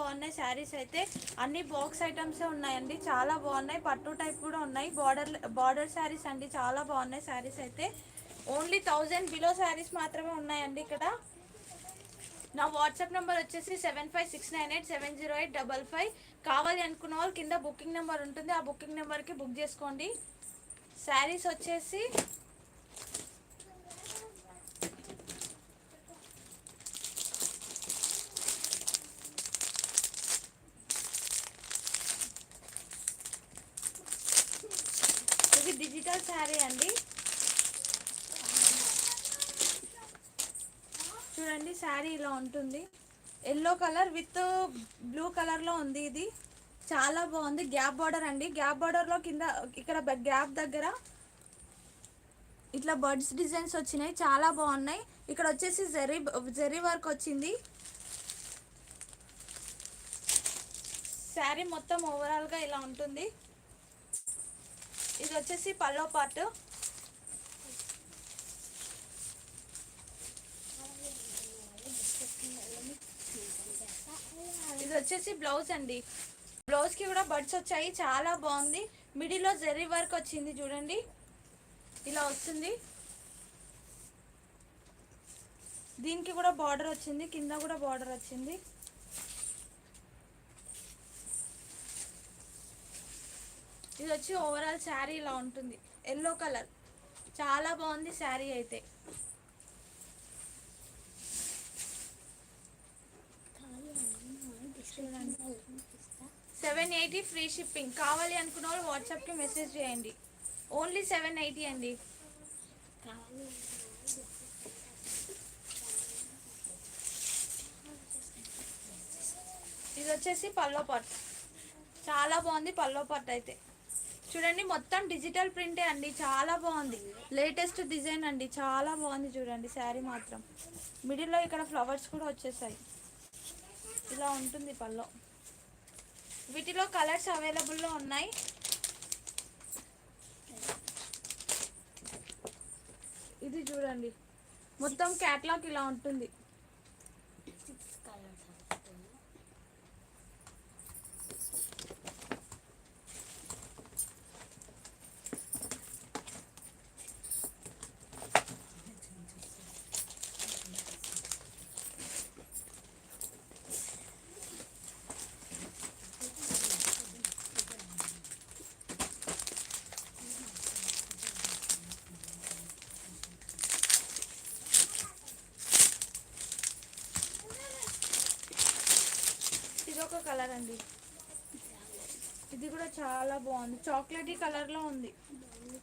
బాగున్నాయి. శారీస్ అయితే అన్ని బాక్స్ ఐటమ్సే ఉన్నాయండి. చాలా బాగున్నాయి. పట్టు టైప్ కూడా ఉన్నాయి. బార్డర్ బార్డర్ శారీస్ అండి. చాలా బాగున్నాయి శారీస్ అయితే. ఓన్లీ థౌజండ్ బిలో శారీస్ మాత్రమే ఉన్నాయండి ఇక్కడ. నా వాట్సాప్ నెంబర్ వచ్చేసి seven five six nine eight seven zero eight double five. కావాలి అనుకున్న వాళ్ళు కింద బుకింగ్ నెంబర్ ఉంటుంది. ఆ బుకింగ్ నెంబర్కి బుక్ చేసుకోండి. శారీస్ వచ్చేసి ఇది డిజిటల్ శారీ అండి చూడండి శారీ ఇలా ఉంటుంది. ఎల్లో కలర్ విత్ బ్లూ కలర్లో ఉంది ఇది. చాలా బాగుంది. గ్యాప్ బార్డర్ అండి. గ్యాప్ బార్డర్లో కింద ఇక్కడ గ్యాప్ దగ్గర ఇట్లా బర్డ్స్ డిజైన్స్ వచ్చినాయి. చాలా బాగున్నాయి. ఇక్కడ వచ్చేసి జెర్రీ జెర్రీ వర్క్ వచ్చింది. శారీ మొత్తం ఓవరాల్గా ఇలా ఉంటుంది. ఇది వచ్చేసి పల్లో పార్ట్ ఇది వచ్చేసి బ్లౌజ్ అండి. బ్లౌజ్కి కూడా బడ్స్ వచ్చాయి. చాలా బాగుంది. మిడిల్లో వర్క్ వచ్చింది చూడండి. ఇలా వస్తుంది. దీనికి కూడా బార్డర్ వచ్చింది. కింద కూడా బార్డర్ వచ్చింది. ఇది వచ్చి ఓవరాల్ శారీ ఇలా ఉంటుంది. ఎల్లో కలర్ చాలా బాగుంది శారీ అయితే. సెవెన్ ఎయిటీ ఫ్రీ షిప్పింగ్ కావాలి అనుకున్న వాళ్ళు వాట్సాప్కి మెసేజ్ చేయండి. ఓన్లీ సెవెన్ ఎయిటీ అండి. ఇది వచ్చేసి పల్లో పట్. చాలా బాగుంది పల్లో పట్ అయితే. చూడండి మొత్తం డిజిటల్ ప్రింటే అండి. చాలా బాగుంది. లేటెస్ట్ డిజైన్ అండి. చాలా బాగుంది చూడండి శారీ మాత్రం. మిడిల్లో ఇక్కడ ఫ్లవర్స్ కూడా వచ్చేసాయి. ఇలా ఉంటుంది పల్లో. వీటిలో కలర్స్ అవైలబుల్లో ఉన్నాయి. ఇది చూడండి. మొత్తం క్యాట్లాగ్ ఇలా ఉంటుంది. ఇది ఇది కూడా చాలా బాగుంది. చాక్లెటీ కలర్లో ఉంది.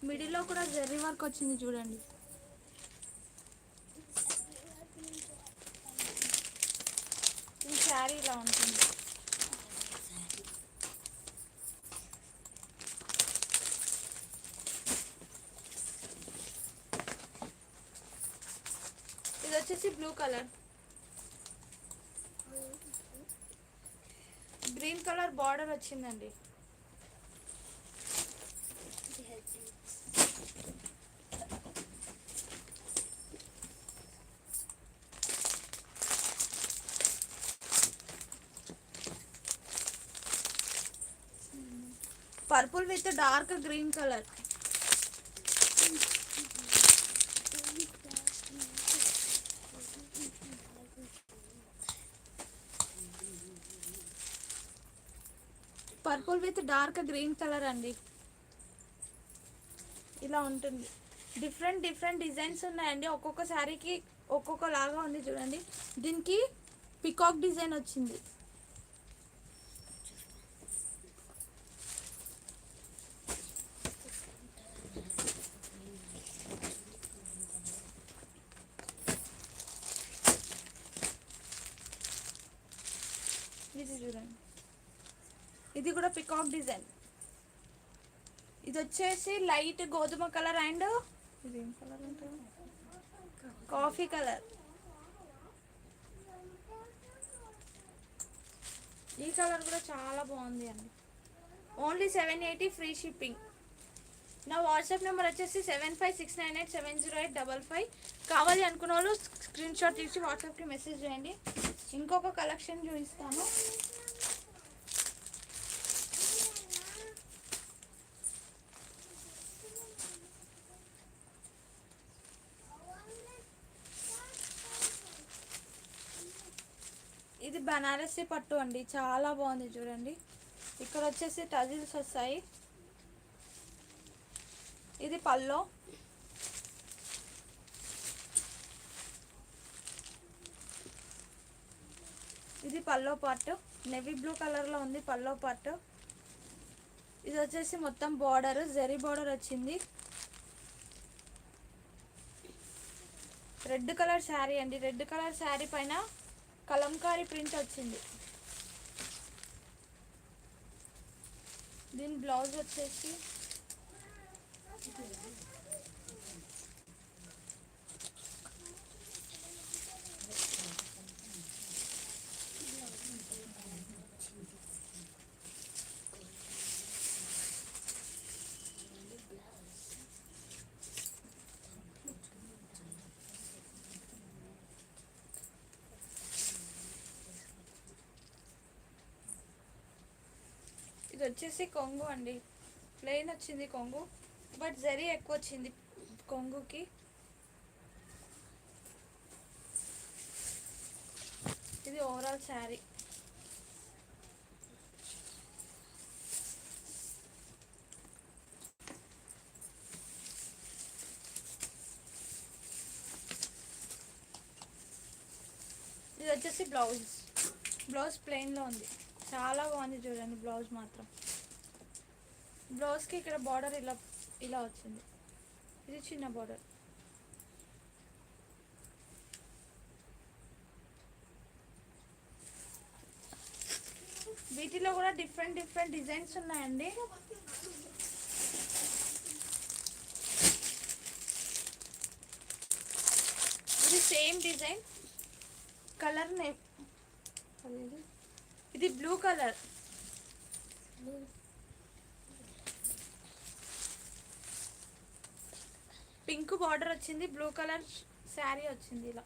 మిడిల్లో కూడా జెర్రీ వర్క్ వచ్చింది చూడండి. ఈ శారీ ఇలా ఉంటుంది. ఇది వచ్చేసి blue colour green colour border వచ్చిందండి. Purple with dark green colour. Purple with dark green colour అండి. ఇలా ఉంటుంది. డిఫరెంట్ డిఫరెంట్ డిజైన్స్ ఉన్నాయండి. ఒక్కొక్క శారీకి ఒక్కొక్కలాగా ఉంది చూడండి. దీనికి పికాక్ డిజైన్ వచ్చింది ఇది చూడండి ఇది కూడా పికాక్ డిజైన్ ఇది వచ్చేసి లైట్ గోధుమ కలర్ అండ్ ఇది కలర్ కాఫీ కలర్. ఈ కలర్ కూడా చాలా బాగుంది అండి. Only seven eighty free shipping. నా వాట్సాప్ నెంబర్ వచ్చేసి seven five six nine eight seven zero eight double five. కావాలి అనుకున్న వాళ్ళు స్క్రీన్ షాట్ తీసి వాట్సాప్కి మెసేజ్ చేయండి. ఇంకొక కలెక్షన్ చూపిస్తాను. బనారసి పట్టు అండి. చాలా బాగుంది చూడండి. ఇక్కడ వచ్చేసి టజిల్స్ వస్తాయి. ఇది పల్లో ఇది పల్లో పార్ట్ నెవీ బ్లూ కలర్లో ఉంది పల్లో పార్ట్ ఇది వచ్చేసి మొత్తం బార్డర్ జరీ బార్డర్ వచ్చింది. రెడ్ కలర్ శారీ అండి. రెడ్ కలర్ శారీ పైన కలంకారీ ప్రింట్ వచ్చింది. దీని బ్లౌజ్ వచ్చేసి వచ్చేసి కొంగు అండి. ప్లెయిన్ వచ్చింది కొంగు బట్ జరీ ఎక్కువ వచ్చింది కొంగుకి. ఇది ఓవరాల్ శారీ ఇది వచ్చేసి బ్లౌజ్ బ్లౌజ్ ప్లెయిన్లో ఉంది. చాలా బాగుంది చూడండి బ్లౌజ్ మాత్రం. బ్లౌజ్కి ఇక్కడ బార్డర్ ఇలా ఇలా వచ్చింది. ఇది చిన్న బార్డర్ వీటిలో కూడా డిఫరెంట్ డిఫరెంట్ డిజైన్స్ ఉన్నాయండి. ఇది సేమ్ డిజైన్ కలర్ నే ఇది బ్లూ కలర్. పింక్ బార్డర్ వచ్చింది బ్లూ కలర్ శారీ వచ్చింది ఇలా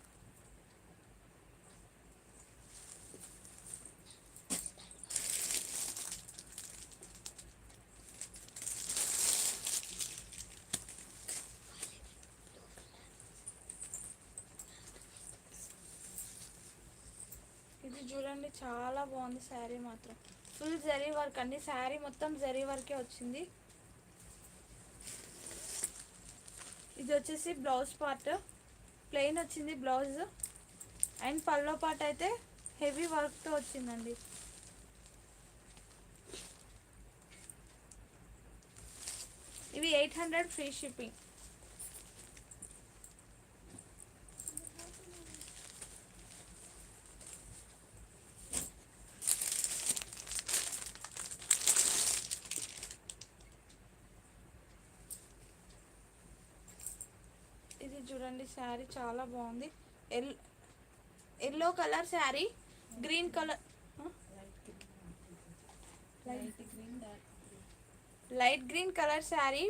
ఇది చూడండి చాలా బాగుంది శారీ మాత్రం. ఫుల్ జరీ వర్క్ అండి. శారీ మొత్తం జరీ వర్కే వచ్చింది. ఇది వచ్చేసి బ్లౌజ్ పార్ట్ ప్లెయిన్ వచ్చింది బ్లౌజ్. అండ్ పల్లో పార్ట్ అయితే హెవీ వర్క్తో వచ్చిందండి. ఇవి ఎయిట్ హండ్రెడ్ ఫ్రీ షిప్పింగ్ ఇది చూడండి శారీ చాలా బాగుంది. L yellow colour sari green colour light green colour sari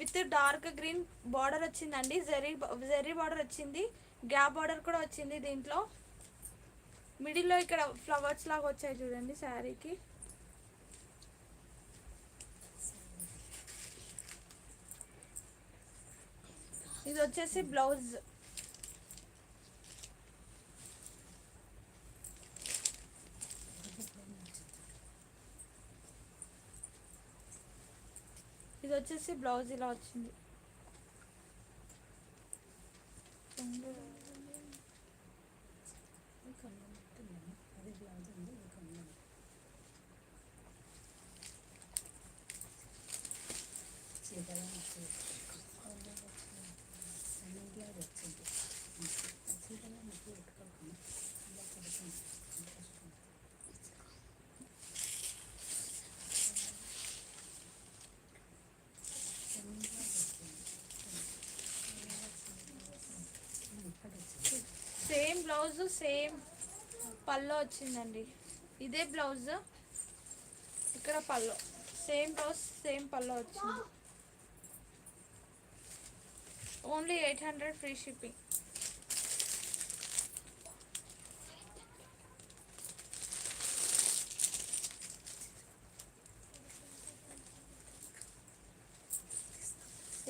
with dark green border వచ్చిందండి. జెర్రీ జెర్రీ బార్డర్ వచ్చింది. గ్యాప్ బార్డర్ కూడా వచ్చింది దీంట్లో. మిడిల్లో ఇక్కడ ఫ్లవర్స్ లాగా వచ్చాయి చూడండి శారీకి. ఇది వచ్చేసి బ్లౌజ్. ఇది వచ్చేసి బ్లౌజ్ ఇలా వచ్చింది. సేమ్ బ్లౌజ్ సేమ్ పల్లో వచ్చిందండి. ఇదే బ్లౌజ్ ఇక్కడ pallu. Same blouse same pallu వచ్చింది. Only eight hundred free shipping.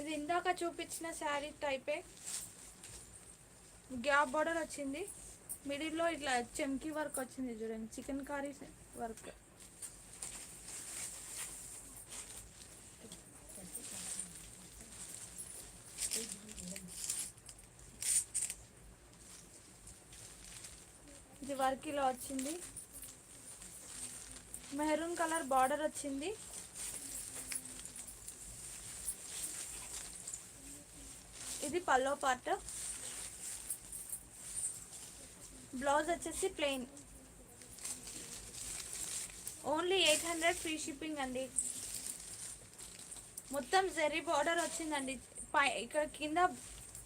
ఇది ఇందాక చూపించిన శారీ టైపే. గ్యాప్ బార్డర్ వచ్చింది. మిడిల్లో ఇట్లా చెమ్కీ వర్క్ వచ్చింది చూడండి చికెన్ కర్రీ వర్క్. ఇది వర్క్ ఇలా వచ్చింది. మెహరూన్ కలర్ బార్డర్ వచ్చింది. ఇది పల్లో పార్ట్. బ్లౌజ్ వచ్చేసి plain. Only eight hundred free shipping అండి. మొత్తం జెర్రీ బార్డర్ వచ్చిందండి. పై ఇక్కడ కింద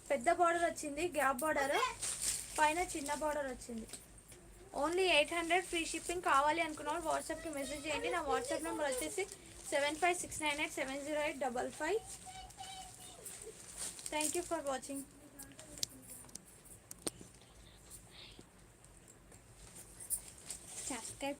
పెద్ద బార్డర్ వచ్చింది గ్యాప్ బార్డర్. పైన చిన్న బార్డర్ వచ్చింది. Only eight hundred free shipping కావాలి అనుకున్న వాళ్ళు వాట్సాప్కి మెసేజ్ చేయండి. నా వాట్సాప్ నెంబర్ వచ్చేసి seven five six nine eight seven zero eight double five. Thank you for watching. Subscribe